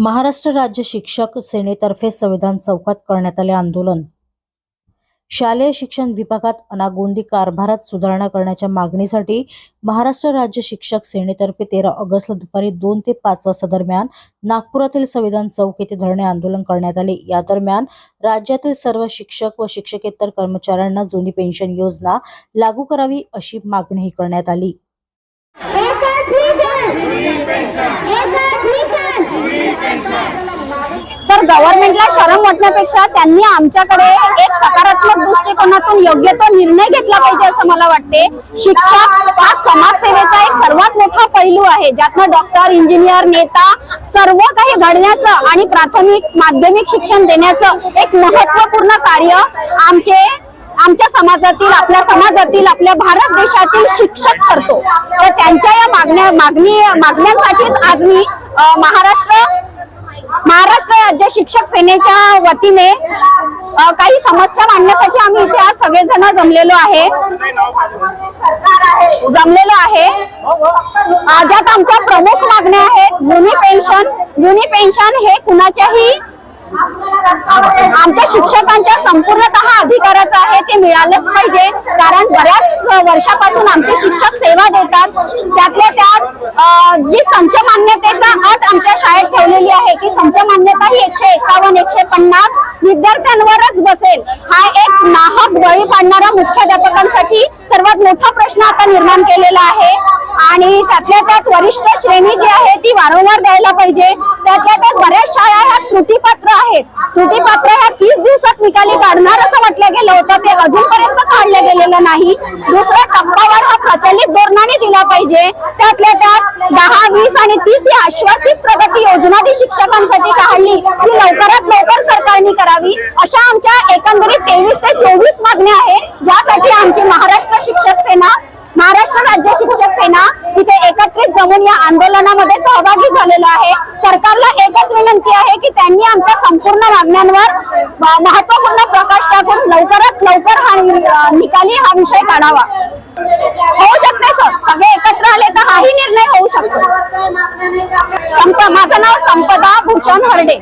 महाराष्ट्र राज्य शिक्षक सेनेतर्फे संविधान चौकात करण्यात आले आंदोलन. शालेय शिक्षण विभागात अनागोंदी कारभारात सुधारणा करण्याच्या मागणीसाठी महाराष्ट्र राज्य शिक्षक सेनेतर्फे तेरा ऑगस्टला दुपारी दोन ते पाच वाजता दरम्यान नागपुरातील संविधान चौक येथे धरणे आंदोलन करण्यात आले. या दरम्यान राज्यातील सर्व शिक्षक व शिक्षकेतर कर्मचाऱ्यांना जुनी पेन्शन योजना लागू करावी अशी मागणीही करण्यात आली. सर गव्हर्नमेंटला शरम वाटण्यापेक्षा त्यांनी आमच्याकडे एक सकारात्मक दृष्टिकोनातून योग्य तो निर्णय घेतला पाहिजे असं मला वाटते. शिक्षक हा समाजसेवेचा एक सर्वात मोठा पैलू आहे ज्यातनं डॉक्टर इंजिनियर नेता सर्व काही घडण्याचं आणि प्राथमिक माध्यमिक शिक्षण देण्याचं एक महत्त्वपूर्ण कार्य आमचे आमच्या समाजातील आपल्या समाजातील आपल्या भारत देशातील शिक्षक करतो तर त्यांच्या या मागण्या मागणी मागण्यांसाठीच आज मी महाराष्ट्र महाराष्ट्र राज्य शिक्षक सेनेच्या वतीने काही समस्या मांडण्यासाठी आम्ही इथे आज सगळेजण जमलेलो आहे. जमलेलो आहे. ज्यात आमच्या प्रमुख मागण्या आहेत जुनी पेन्शन. जुनी पेन्शन हे कुणाच्याही आमच्या शिक्षकांच्या संपूर्णतः अधिकाराचं आहे ते मिळालंच पाहिजे. कारण बऱ्याच वर्षापासून आमचे शिक्षक सेवा देतात. त्यात जी संच मान्यतेचा अट आमच्या शाळेत ठेवलेली आहे की संच मान्यता ही एकशे एकावन्न एकशे पन्नास विद्यार्थ्यांवरच बसेल. हा एक नाहक बळी पाडणारा मुख्याध्यापकांसाठी सर्वात मोठा प्रश्न आता निर्माण केलेला आहे. आणि त्यातल्या त्यात वरिष्ठ श्रेणी जी आहे ती वारंवार द्यायला पाहिजे. त्यातल्या त्यात बऱ्याच शाळा ह्या त्रुटीपात्र आहेत. त्रुटीपात्र ह्या तीस दिवसात निकाली काढणार असं म्हटलं गेलं होतं. ते अजूनपर्यंत काढलं गेलेलं नाही. दुसरा टप्पावर हा प्रचलित धोरणाने दिला पाहिजे. त्यातल्या त्यात दहा वीस आणि तीस ही आश्वासित प्रगती योजना जी शिक्षकांसाठी काढली. ती लवकरात लवकर सरकारने करावी. अशा आमच्या एकंदरीत तेवीस ते चोवीस मागण्या आहेत. ज्यासाठी आमची महाराष्ट्र शिक्षक सेना शिक्षक सेना इथे एकत्रित जमून या आंदोलनामध्ये सहभागी झालेलो आहे. सरकारला एकच विनंती आहे की त्यांनी आमच्या संपूर्ण मागण्यांवर महत्त्वपूर्ण प्रकाश टाकून लवकरात लवकर हा निकाली हा विषय काढावा. होऊ शकते सर. सगळे एकत्र आले तर हाही निर्णय होऊ शकतो. संप माझं नाव संपदा भूषण हरडे.